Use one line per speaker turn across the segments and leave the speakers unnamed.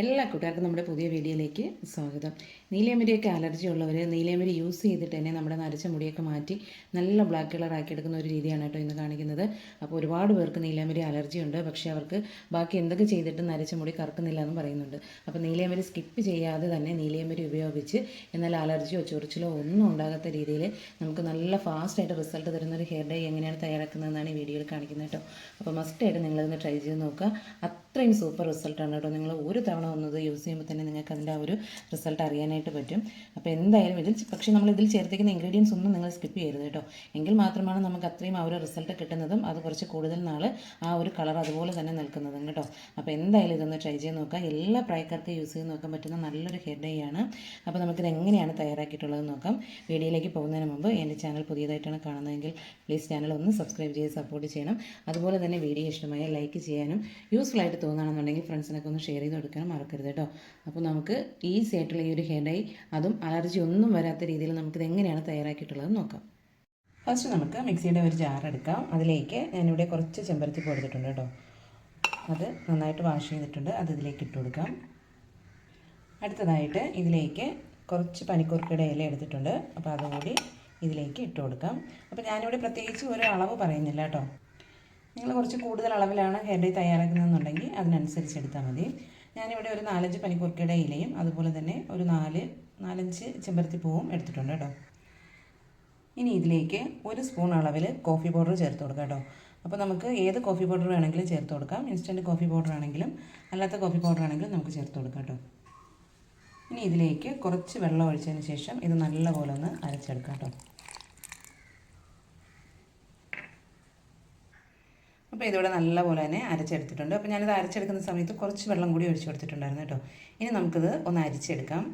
എല്ലാ കൂട്ടുകാർക്കും നമ്മുടെ പുതിയ വീഡിയോയിലേക്ക് സ്വാഗതം. നീലയമരിയൊക്കെ അലർജി ഉള്ളവർ നീലയമരി യൂസ് ചെയ്തിട്ട് തന്നെ നമ്മുടെ നരച്ച മുടിയൊക്കെ മാറ്റി നല്ല ബ്ലാക്ക് കളർ ആക്കി എടുക്കുന്ന ഒരു രീതിയാണ് കേട്ടോ ഇന്ന് കാണിക്കുന്നത്. അപ്പോൾ ഒരുപാട് പേർക്ക് നീലയമരി അലർജി ഉണ്ട്. പക്ഷേ അവർക്ക് ബാക്കി എന്തൊക്കെ ചെയ്തിട്ട് നരച്ച മുടി കറക്കുന്നില്ല എന്ന് പറയുന്നുണ്ട്. അപ്പോൾ നീലയമരി സ്കിപ്പ് ചെയ്യാതെ തന്നെ നീലയമരി ഉപയോഗിച്ച് എന്നാൽ അലർജിയോ ചൊറിച്ചിലോ ഒന്നും ഉണ്ടാകാത്ത രീതിയിൽ നമുക്ക് നല്ല ഫാസ്റ്റായിട്ട് റിസൾട്ട് തരുന്ന ഒരു ഹെയർ ഡൈ എങ്ങനെയാണ് തയ്യാറാക്കുന്നതെന്നാണ് ഈ വീഡിയോയിൽ കാണിക്കുന്നത് കേട്ടോ. അപ്പോൾ മസ്റ്റായിട്ട് നിങ്ങളിതൊന്ന് ട്രൈ ചെയ്ത് നോക്കുക. അത്രയും സൂപ്പർ റിസൾട്ടാണ് കേട്ടോ. നിങ്ങൾ ഒരു തവണ വന്നത് യൂസ് ചെയ്യുമ്പോൾ തന്നെ നിങ്ങൾക്ക് അതിന്റെ ആ ഒരു റിസൾട്ട് അറിയാനായിട്ട് പറ്റും. അപ്പോൾ എന്തായാലും ഇതിൽ പക്ഷേ നമ്മൾ ഇതിൽ ചേർത്തിക്കുന്ന ഇൻഗ്രീഡിയൻസ് ഒന്നും നിങ്ങൾ സ്കിപ്പ് ചെയ്യരുത് കേട്ടോ. എങ്കിൽ മാത്രമാണ് നമുക്ക് അത്രയും ആ ഒരു റിസൾട്ട് കിട്ടുന്നതും അത് കുറച്ച് കൂടുതൽ നാൾ ആ ഒരു കളർ അതുപോലെ തന്നെ നിൽക്കുന്നതും കേട്ടോ. അപ്പോൾ എന്തായാലും ഇതൊന്ന് ട്രൈ ചെയ്ത് നോക്കാം എല്ലാ പ്രായക്കാർക്കും യൂസ് ചെയ്ത് നോക്കാൻ പറ്റുന്ന നല്ലൊരു ഹെയർ ഡേ ആണ്. അപ്പോൾ നമുക്കിത് എങ്ങനെയാണ് തയ്യാറാക്കിയിട്ടുള്ളത് നോക്കാം. വീഡിയോയിലേക്ക് പോകുന്നതിന് മുമ്പ് എന്റെ ചാനൽ പുതിയതായിട്ടാണ് കാണുന്നതെങ്കിൽ പ്ലീസ് ചാനൽ ഒന്ന് സബ്സ്ക്രൈബ് ചെയ്ത് സപ്പോർട്ട് ചെയ്യണം. അതുപോലെ തന്നെ വീഡിയോ ഇഷ്ടമായ ലൈക്ക് ചെയ്യാനും യൂസ്ഫുൾ ആയിട്ട് തോന്നുകയാണെന്നുണ്ടെങ്കിൽ ഫ്രണ്ട്സിനൊക്കെ ഒന്ന് ഷെയർ ചെയ്ത് കൊടുക്കാൻ മറക്കരുത് കേട്ടോ. അപ്പോൾ നമുക്ക് ഈസി ആയിട്ടുള്ള ഈ ഒരു ഹെയർ ഡൈ അതും അലർജി ഒന്നും വരാത്ത രീതിയിൽ നമുക്കിത് എങ്ങനെയാണ് തയ്യാറാക്കിയിട്ടുള്ളത് നോക്കാം. ഫസ്റ്റ് നമുക്ക് മിക്സിയുടെ ഒരു ജാർ എടുക്കാം. അതിലേക്ക് ഞാനിവിടെ കുറച്ച് ചെമ്പരത്തി കൊടുത്തിട്ടുണ്ട് കേട്ടോ. അത് നന്നായിട്ട് വാഷ് ചെയ്തിട്ടുണ്ട്. അത് ഇതിലേക്ക് ഇട്ട് കൊടുക്കാം. അടുത്തതായിട്ട് ഇതിലേക്ക് കുറച്ച് പനിക്കൂർക്കയുടെ ഇല എടുത്തിട്ടുണ്ട്. അപ്പോൾ അതുകൂടി ഇതിലേക്ക് ഇട്ട് കൊടുക്കാം. അപ്പോൾ ഞാനിവിടെ പ്രത്യേകിച്ച് ഒരു അളവ് പറയുന്നില്ല കേട്ടോ. നിങ്ങൾ കുറച്ച് കൂടുതൽ അളവിലാണ് ഹെയർ ഡൈ തയ്യാറാക്കുന്നതെന്നുണ്ടെങ്കിൽ അതിനനുസരിച്ച് എടുത്താൽ മതി. ഞാനിവിടെ ഒരു നാലഞ്ച് പനിക്കൂർക്കയുടെ ഇലയും അതുപോലെ തന്നെ ഒരു നാല് നാലഞ്ച് ചെമ്പരത്തി പൂവും എടുത്തിട്ടുണ്ട് കേട്ടോ. ഇനി ഇതിലേക്ക് ഒരു സ്പൂൺ അളവിൽ കോഫി പൗഡർ ചേർത്ത് കൊടുക്കാം കേട്ടോ. അപ്പോൾ നമുക്ക് ഏത് കോഫി പൗഡർ വേണമെങ്കിലും ചേർത്ത് കൊടുക്കാം. ഇൻസ്റ്റന്റ് കോഫി പൗഡർ ആണെങ്കിലും അല്ലാത്ത കോഫി പൗഡർ ആണെങ്കിലും നമുക്ക് ചേർത്ത് കൊടുക്കാം കേട്ടോ. ഇനി ഇതിലേക്ക് കുറച്ച് വെള്ളം ഒഴിച്ചതിന് ശേഷം ഇത് നല്ലപോലെ ഒന്ന് അരച്ചെടുക്കാം കേട്ടോ. അപ്പോൾ ഇതിവിടെ നല്ലപോലെ തന്നെ അരച്ചെടുത്തിട്ടുണ്ട്. അപ്പോൾ ഞാനിത് അരച്ചെടുക്കുന്ന സമയത്ത് കുറച്ച് വെള്ളം കൂടി ഒഴിച്ചു കൊടുത്തിട്ടുണ്ടായിരുന്നു കേട്ടോ. ഇനി നമുക്കിത് ഒന്ന് അരിച്ചെടുക്കാം.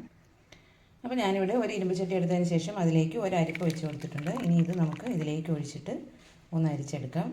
അപ്പോൾ ഞാനിവിടെ ഒരു ഇരുമ്പ് ചട്ടി എടുത്തതിന് ശേഷം അതിലേക്ക് ഒരു അരിപ്പ് വെച്ച് കൊടുത്തിട്ടുണ്ട്. ഇനി ഇത് നമുക്ക് ഇതിലേക്ക് ഒഴിച്ചിട്ട് ഒന്ന് അരിച്ചെടുക്കാം.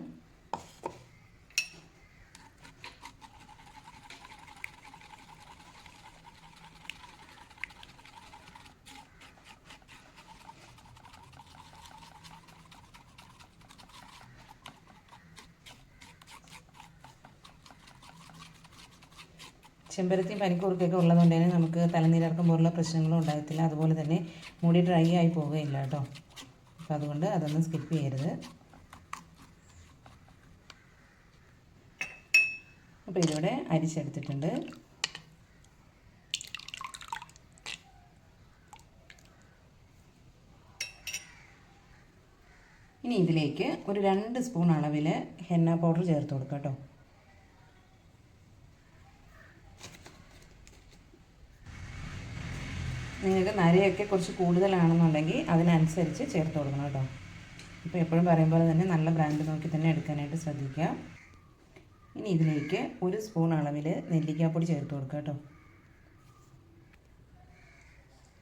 ചെമ്പരത്തിയും പനിക്കൂർക്കൊക്കെ ഉള്ളതുകൊണ്ട് തന്നെ നമുക്ക് തലനീരർക്കം പോലുള്ള പ്രശ്നങ്ങളും ഉണ്ടാകത്തില്ല അതുപോലെ തന്നെ മുടി ഡ്രൈ ആയി പോവുകയില്ല കേട്ടോ. അപ്പോൾ അതുകൊണ്ട് അതൊന്നും സ്കിപ്പ് ചെയ്യരുത്. അപ്പോൾ ഇതിവിടെ അരിച്ചെടുത്തിട്ടുണ്ട്. ഇനി ഇതിലേക്ക് ഒരു രണ്ട് സ്പൂൺ അളവിൽ ഹെന്ന പൗഡർ ചേർത്ത് കൊടുക്കാം കേട്ടോ. നരയൊക്കെ കുറച്ച് കൂടുതലാണെന്നുണ്ടെങ്കിൽ അതിനനുസരിച്ച് ചേർത്ത് കൊടുക്കണം കേട്ടോ. ഇപ്പോൾ എപ്പോഴും പറയും പോലെ തന്നെ നല്ല ബ്രാൻഡ് നോക്കി തന്നെ എടുക്കാനായിട്ട് ശ്രദ്ധിക്കുക. ഇനി ഇതിലേക്ക് ഒരു സ്പൂൺ അളവിൽ നെല്ലിക്കാപ്പൊടി ചേർത്ത് കൊടുക്കുക കേട്ടോ.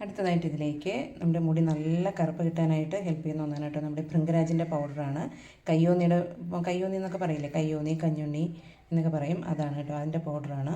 അടുത്തതായിട്ട് ഇതിലേക്ക് നമ്മുടെ മുടി നല്ല കറുപ്പ് കിട്ടാനായിട്ട് ഹെൽപ്പ് ചെയ്യുന്ന ഒന്നാണ് കേട്ടോ. നമ്മുടെ ഭൃംഗരാജിന്റെ പൗഡറാണ് കയ്യോന്നിയുടെ കയ്യോന്നി എന്നൊക്കെ പറയില്ലേ? കയ്യോന്നി കഞ്ഞുണ്ണി എന്നൊക്കെ പറയും. അതാണ് കേട്ടോ അതിന്റെ പൗഡറാണ്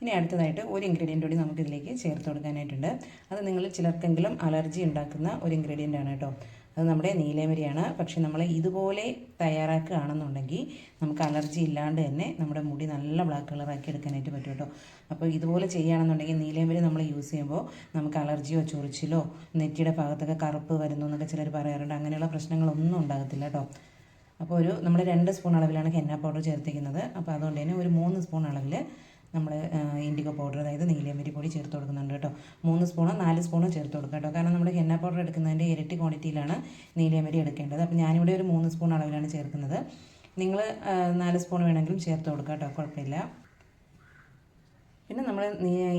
ഇനി അടുത്തതായിട്ട് ഒരു ഇൻഗ്രീഡിയന്റ് കൂടി നമുക്ക് ഇതിലേക്ക് ചേർത്ത് കൊടുക്കാനായിട്ടുണ്ട്. അത് നിങ്ങൾ ചിലർക്കെങ്കിലും അലർജി ഉണ്ടാക്കുന്ന ഒരു ഇൻഗ്രീഡിയന്റ് ആണ് കേട്ടോ. അത് നമ്മുടെ നീലേമരിയാണ്. പക്ഷേ നമ്മൾ ഇതുപോലെ തയ്യാറാക്കുകയാണെന്നുണ്ടെങ്കിൽ നമുക്ക് അലർജി ഇല്ലാണ്ട് തന്നെ നമ്മുടെ മുടി നല്ല ബ്ലാക്ക് കളറാക്കി എടുക്കാനായിട്ട് പറ്റും കേട്ടോ. അപ്പോൾ ഇതുപോലെ ചെയ്യുകയാണെന്നുണ്ടെങ്കിൽ നീലേമരി നമ്മൾ യൂസ് ചെയ്യുമ്പോൾ നമുക്ക് അലർജിയോ ചൊറിച്ചിലോ നെറ്റിയുടെ ഭാഗത്തൊക്കെ കറുപ്പ് വരുന്നു എന്നൊക്കെ ചിലർ പറയാറുണ്ട്. അങ്ങനെയുള്ള പ്രശ്നങ്ങളൊന്നും ഉണ്ടാകത്തില്ല കേട്ടോ. അപ്പോൾ ഒരു നമ്മൾ രണ്ട് സ്പൂൺ അളവിലാണ് ഹെന്ന പൗഡർ ചേർത്തിരിക്കുന്നത്. അപ്പോൾ അതുകൊണ്ട് തന്നെ ഒരു മൂന്ന് സ്പൂൺ അളവിൽ നമ്മൾ ഇൻഡിഗോ പൗഡർ അതായത് നീലമരി പൊടി ചേർത്ത് കൊടുക്കുന്നുണ്ട് കേട്ടോ. മൂന്ന് സ്പൂണോ നാല് സ്പൂണോ ചേർത്ത് കൊടുക്കുക കേട്ടോ. കാരണം നമ്മൾ ഹെന്ന പൗഡർ എടുക്കുന്നതിന്റെ ഇരട്ടി ക്വാണ്ടിറ്റിയിലാണ് നീലയമരി എടുക്കേണ്ടത്. അപ്പോൾ ഞാനിവിടെ ഒരു മൂന്ന് സ്പൂൺ അളവിലാണ് ചേർക്കുന്നത്. നിങ്ങൾ നാല് സ്പൂൺ വേണമെങ്കിലും ചേർത്ത് കൊടുക്കുക കേട്ടോ. കുഴപ്പമില്ല. പിന്നെ നമ്മൾ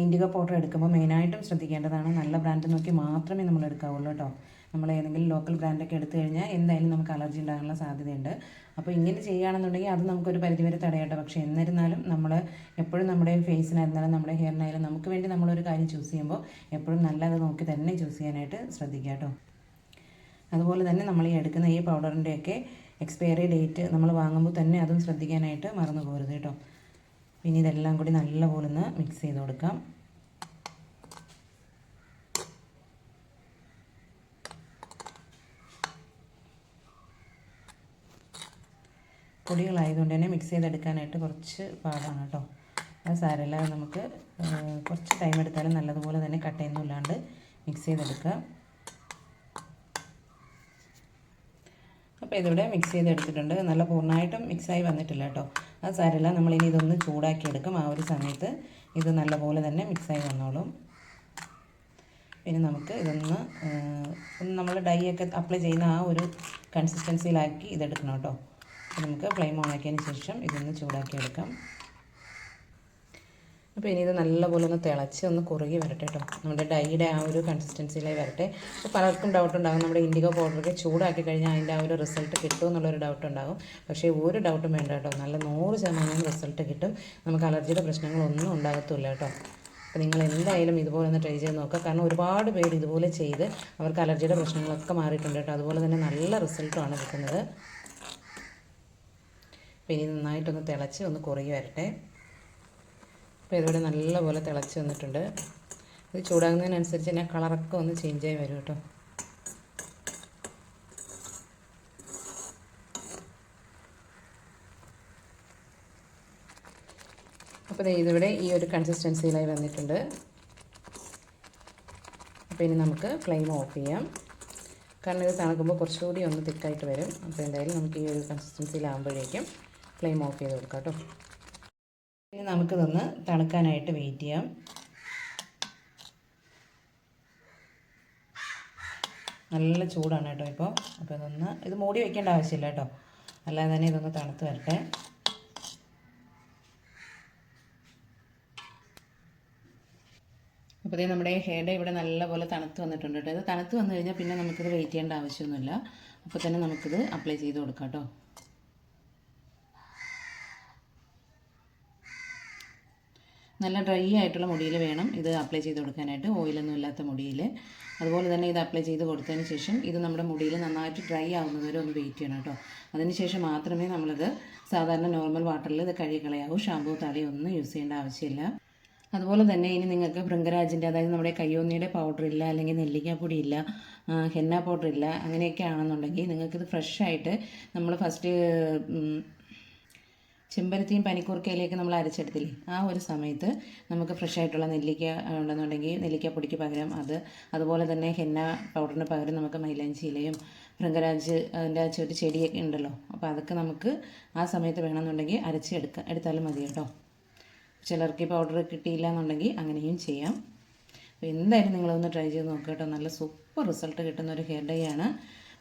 ഇൻഡിഗോ പൗഡർ എടുക്കുമ്പോൾ മെയിനായിട്ടും ശ്രദ്ധിക്കേണ്ടതാണ് നല്ല ബ്രാൻഡ് നോക്കി മാത്രമേ നമ്മൾ എടുക്കാവുള്ളൂ കേട്ടോ. നമ്മൾ ഏതെങ്കിലും ലോക്കൽ ബ്രാൻഡൊക്കെ എടുത്തു കഴിഞ്ഞാൽ എന്തായാലും നമുക്ക് അലർജി ഉണ്ടാകാനുള്ള സാധ്യതയുണ്ട്. അപ്പോൾ ഇങ്ങനെ ചെയ്യുകയാണെന്നുണ്ടെങ്കിൽ അത് നമുക്കൊരു പരിധിവരെ തടയട്ടെ പക്ഷേ എന്നിരുന്നാലും നമ്മൾ എപ്പോഴും നമ്മുടെ ഫേസിനായിരുന്നാലും നമ്മുടെ ഹെയറിനായാലും നമുക്ക് വേണ്ടി നമ്മളൊരു കാര്യം ചൂസ് ചെയ്യുമ്പോൾ എപ്പോഴും നല്ലത് നോക്കി തന്നെ ചൂസ് ചെയ്യാനായിട്ട് ശ്രദ്ധിക്കുക കേട്ടോ. അതുപോലെ തന്നെ നമ്മൾ ഈ എടുക്കുന്ന ഈ പൗഡറിന്റെയൊക്കെ എക്സ്പയറി ഡേറ്റ് നമ്മൾ വാങ്ങുമ്പോൾ തന്നെ അതും ശ്രദ്ധിക്കാനായിട്ട് മറന്നു പോകരുത് കേട്ടോ. പിന്നെ ഇതെല്ലാം കൂടി നല്ലപോലെ ഒന്ന് മിക്സ് ചെയ്ത് കൊടുക്കാം. പൊടികളായതുകൊണ്ട് തന്നെ മിക്സ് ചെയ്തെടുക്കാനായിട്ട് കുറച്ച് പാടാണ് കേട്ടോ. അത് സാരമില്ല നമുക്ക് കുറച്ച് ടൈം എടുത്താലും നല്ലതുപോലെ തന്നെ കട്ടയൊന്നും ഇല്ലാണ്ട് മിക്സ് ചെയ്തെടുക്കുക അപ്പോൾ ഇതിവിടെ മിക്സ് ചെയ്തെടുത്തിട്ടുണ്ട്. നല്ല പൂർണമായിട്ടും മിക്സായി വന്നിട്ടില്ല കേട്ടോ. അത് സാരമില്ല നമ്മളിനി ഇതൊന്ന് ചൂടാക്കി എടുക്കും ആ ഒരു സമയത്ത് ഇത് നല്ലപോലെ തന്നെ മിക്സായി വന്നോളും. പിന്നെ നമുക്ക് ഇതൊന്ന് നമ്മൾ ഡൈ ഒക്കെ അപ്ലൈ ചെയ്യുന്ന ആ ഒരു കൺസിസ്റ്റൻസിയിലാക്കി ഇതെടുക്കണം കേട്ടോ. നമുക്ക് ഫ്ലെയിം ഓൺ ആക്കിയതിന് ശേഷം ഇതൊന്ന് ചൂടാക്കി എടുക്കാം അപ്പോൾ ഇനി ഇത് നല്ലപോലെ ഒന്ന് തിളച്ച് ഒന്ന് കുറുകി വരട്ടെ കേട്ടോ നമ്മുടെ ഡൈയുടെ ആ ഒരു കൺസിസ്റ്റൻസിയിലായി വരട്ടെ. അപ്പോൾ പലർക്കും ഡൗട്ട് ഉണ്ടാകും. നമ്മുടെ ഇൻഡിഗോ പൗഡറൊക്കെ ചൂടാക്കി കഴിഞ്ഞാൽ അതിന്റെ ആ ഒരു റിസൾട്ട് കിട്ടുമോ എന്നുള്ളൊരു ഡൗട്ട് ഉണ്ടാകും. പക്ഷേ ഒരു ഡൗട്ടും വേണ്ട കേട്ടോ നല്ല നൂറ് ശതമാനം റിസൾട്ട് കിട്ടും. നമുക്ക് അലർജിയുടെ പ്രശ്നങ്ങളൊന്നും ഉണ്ടാകത്തില്ല കേട്ടോ അപ്പോൾ നിങ്ങൾ എന്തായാലും ഇതുപോലെ ഒന്ന് ട്രൈ ചെയ്ത് നോക്കുക. കാരണം ഒരുപാട് പേര് ഇതുപോലെ ചെയ്ത് അവർക്ക് അലർജിയുടെ പ്രശ്നങ്ങളൊക്കെ മാറിയിട്ടുണ്ട് കേട്ടോ അതുപോലെ തന്നെ നല്ല റിസൾട്ടുമാണ് കിട്ടുന്നത്. അപ്പോൾ ഇനി നന്നായിട്ടൊന്ന് തിളച്ച് ഒന്ന് കുറുകി വരട്ടെ. അപ്പോൾ ഇതിവിടെ നല്ലപോലെ തിളച്ച് വന്നിട്ടുണ്ട്. ഇത് ചൂടാകുന്നതിനനുസരിച്ച് തന്നെ കളറൊക്കെ ഒന്ന് ചേഞ്ച് ആയി വരും കേട്ടോ. അപ്പോൾ ഇതിവിടെ ഈ ഒരു കൺസിസ്റ്റൻസിയിലായി വന്നിട്ടുണ്ട്. അപ്പോൾ ഇനി നമുക്ക് ഫ്ലെയിം ഓഫ് ചെയ്യാം. കാരണം ഇത് തണുക്കുമ്പോൾ കുറച്ചുകൂടി ഒന്ന് തിക്കായിട്ട് വരും. അപ്പോൾ എന്തായാലും നമുക്ക് ഈ ഒരു കൺസിസ്റ്റൻസിയിലാകുമ്പോഴേക്കും ഫ്ലെയിം ഓഫ് ചെയ്ത് കൊടുക്കാം കേട്ടോ. ഇനി നമുക്കിതൊന്ന് തണുക്കാനായിട്ട് വെയിറ്റ് ചെയ്യാം. നല്ല ചൂടാണ് കേട്ടോ ഇപ്പോൾ അപ്പോൾ ഇതൊന്ന് ഇത് മൂടി വയ്ക്കേണ്ട ആവശ്യമില്ല കേട്ടോ. അല്ലാതെ തന്നെ ഇതൊന്ന് തണുത്ത് വരട്ടെ. അപ്പോൾ നമ്മുടെ ഹെയർ ഇവിടെ നല്ലപോലെ തണുത്ത് വന്നിട്ടുണ്ട് കേട്ടോ. ഇത് തണുത്ത് വന്നു കഴിഞ്ഞാൽ പിന്നെ നമുക്കിത് വെയിറ്റ് ചെയ്യേണ്ട ആവശ്യമൊന്നുമില്ല. അപ്പോൾ തന്നെ നമുക്കിത് അപ്ലൈ ചെയ്ത് കൊടുക്കാം കേട്ടോ. നല്ല ഡ്രൈ ആയിട്ടുള്ള മുടിയിൽ വേണം ഇത് അപ്ലൈ ചെയ്ത് കൊടുക്കാനായിട്ട്. ഓയിലൊന്നും ഇല്ലാത്ത മുടിയിൽ. അതുപോലെ തന്നെ ഇത് അപ്ലൈ ചെയ്ത് കൊടുത്തതിന് ശേഷം ഇത് നമ്മുടെ മുടിയിൽ നന്നായിട്ട് ഡ്രൈ ആവുന്നത് വരെ ഒന്ന് വെയിറ്റ് ചെയ്യണം കേട്ടോ. അതിന് ശേഷം മാത്രമേ നമ്മളിത് സാധാരണ നോർമൽ വാട്ടറിൽ ഇത് കഴുകി കളയാവൂ ഷാമ്പൂ തലയോ ഒന്നും യൂസ് ചെയ്യേണ്ട ആവശ്യമില്ല. അതുപോലെ തന്നെ ഇനി നിങ്ങൾക്ക് ഭൃംഗരാജിന്റെ അതായത് നമ്മുടെ കയ്യോന്നിയുടെ പൗഡർ ഇല്ല അല്ലെങ്കിൽ നെല്ലിക്കാപ്പൊടി ഇല്ല ഹെന്ന പൗഡർ ഇല്ല അങ്ങനെയൊക്കെ ആണെന്നുണ്ടെങ്കിൽ നിങ്ങൾക്കിത് ഫ്രഷായിട്ട് നമ്മൾ ഫസ്റ്റ് ചെമ്പരത്തിയും പനിക്കൂർക്കയിലേക്ക് നമ്മൾ അരച്ചെടുത്തില്ലേ? ആ ഒരു സമയത്ത് നമുക്ക് ഫ്രഷ് ആയിട്ടുള്ള നെല്ലിക്ക ഉണ്ടെന്നുണ്ടെങ്കിൽ നെല്ലിക്ക പൊടിക്ക് പകരം അത്. അതുപോലെ തന്നെ ഹെന്ന പൗഡറിന് പകരം നമുക്ക് മൈലാഞ്ചി ഇലയും ഭൃംഗരാജ് അതിന്റെ ചെറിയ ചെടിയൊക്കെ ഉണ്ടല്ലോ. അപ്പോൾ അതൊക്കെ നമുക്ക് ആ സമയത്ത് വേണമെന്നുണ്ടെങ്കിൽ അരച്ച് എടുക്കാം എടുത്താലും മതി കേട്ടോ. ചിലർക്ക് പൗഡർ കിട്ടിയില്ല എന്നുണ്ടെങ്കിൽ അങ്ങനെയും ചെയ്യാം. അപ്പോൾ എന്തായാലും നിങ്ങളൊന്ന് ട്രൈ ചെയ്ത് നോക്കുക കേട്ടോ. നല്ല സൂപ്പർ റിസൾട്ട് കിട്ടുന്ന ഒരു ഹെയർ ഡേ ആണ്.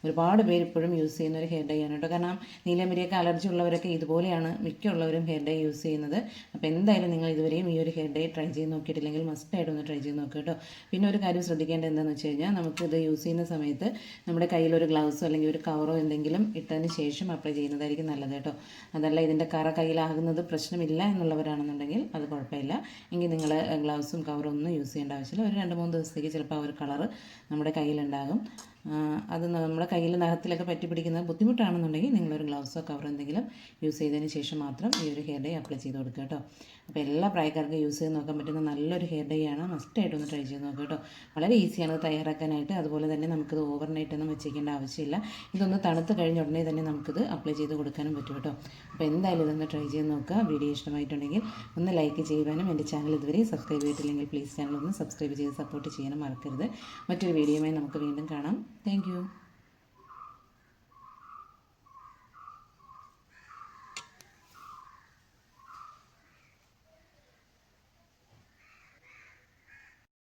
ഒരുപാട് പേര് ഇപ്പോഴും യൂസ് ചെയ്യുന്ന ഒരു ഹെയർ ഡൈ ആണ് കേട്ടോ. കാരണം നീലമരിയൊക്കെ അലർജി ഉള്ളവരൊക്കെ ഇതുപോലെയാണ് മിക്കുള്ളവരും ഹെയർ ഡൈ യൂസ് ചെയ്യുന്നത്. അപ്പോൾ എന്തായാലും നിങ്ങൾ ഇതുവരെയും ഈ ഒരു ഹെയർ ഡൈ ട്രൈ ചെയ്ത് നോക്കിയിട്ടില്ലെങ്കിൽ മസ്റ്റായിട്ട് ഒന്ന് ട്രൈ ചെയ്ത് നോക്കുക കേട്ടോ. പിന്നെ ഒരു കാര്യം ശ്രദ്ധിക്കേണ്ടത് എന്താണെന്ന് വെച്ച് കഴിഞ്ഞാൽ നമുക്കിത് യൂസ് ചെയ്യുന്ന സമയത്ത് നമ്മുടെ കയ്യിലൊരു ഗ്ലൗസോ അല്ലെങ്കിൽ ഒരു കവറോ എന്തെങ്കിലും ഇട്ടതിന് ശേഷം അപ്ലൈ ചെയ്യുന്നതായിരിക്കും നല്ലത് കേട്ടോ. അതല്ല ഇതിന്റെ കറ കയ്യിലാകുന്നത് പ്രശ്നമില്ല എന്നുള്ളവരാണെന്നുണ്ടെങ്കിൽ അത് കുഴപ്പമില്ല. എങ്കിൽ നിങ്ങൾ ഗ്ലൗസും കവറും ഒന്നും യൂസ് ചെയ്യേണ്ട ആവശ്യമില്ല. ഒരു രണ്ട് മൂന്ന് ദിവസത്തേക്ക് ചിലപ്പോൾ ആ ഒരു കളറ് നമ്മുടെ കയ്യിലുണ്ടാകും. അത് നമ്മുടെ കയ്യിൽ നഖത്തിലൊക്കെ പറ്റി പിടിക്കുന്നത് ബുദ്ധിമുട്ടാണെന്നുണ്ടെങ്കിൽ നിങ്ങളൊരു ഗ്ലൗസോ കവർ എന്തെങ്കിലും യൂസ് ചെയ്തതിന് ശേഷം മാത്രം ഈ ഒരു ഹെയർ ഡൈ അപ്ലൈ ചെയ്ത് കൊടുക്കുക കേട്ടോ. അപ്പോൾ എല്ലാ പ്രായക്കാർക്കും യൂസ് ചെയ്ത് നോക്കാൻ പറ്റുന്ന നല്ലൊരു ഹെയർ ഡൈ ആണ്. മസ്റ്റായിട്ട് ഒന്ന് ട്രൈ ചെയ്ത് നോക്കുക കേട്ടോ. വളരെ ഈസിയാണ് തയ്യാറാക്കാനായിട്ട്. അതുപോലെ തന്നെ നമുക്കിത് ഓവർനൈറ്റ് ഒന്നും വെച്ചേക്കേണ്ട ആവശ്യമില്ല. ഇതൊന്ന് തണുത്ത് കഴിഞ്ഞ ഉടനെ തന്നെ നമുക്കിത് അപ്ലൈ ചെയ്ത് കൊടുക്കാനും പറ്റും കേട്ടോ. അപ്പോൾ എന്തായാലും ഇതൊന്ന് ട്രൈ ചെയ്ത് നോക്കുക. വീഡിയോ ഇഷ്ടമായിട്ടുണ്ടെങ്കിൽ ഒന്ന് ലൈക്ക് ചെയ്യുവാനും എന്റെ ചാനൽ ഇതുവരെ സബ്സ്ക്രൈബ് ചെയ്തിട്ടില്ലെങ്കിൽ പ്ലീസ് ചാനൽ ഒന്ന് സബ്സ്ക്രൈബ് ചെയ്ത് സപ്പോർട്ട് ചെയ്യാനും മറക്കരുത്. മറ്റൊരു വീഡിയോയുമായി നമുക്ക് വീണ്ടും കാണാം. Thank you.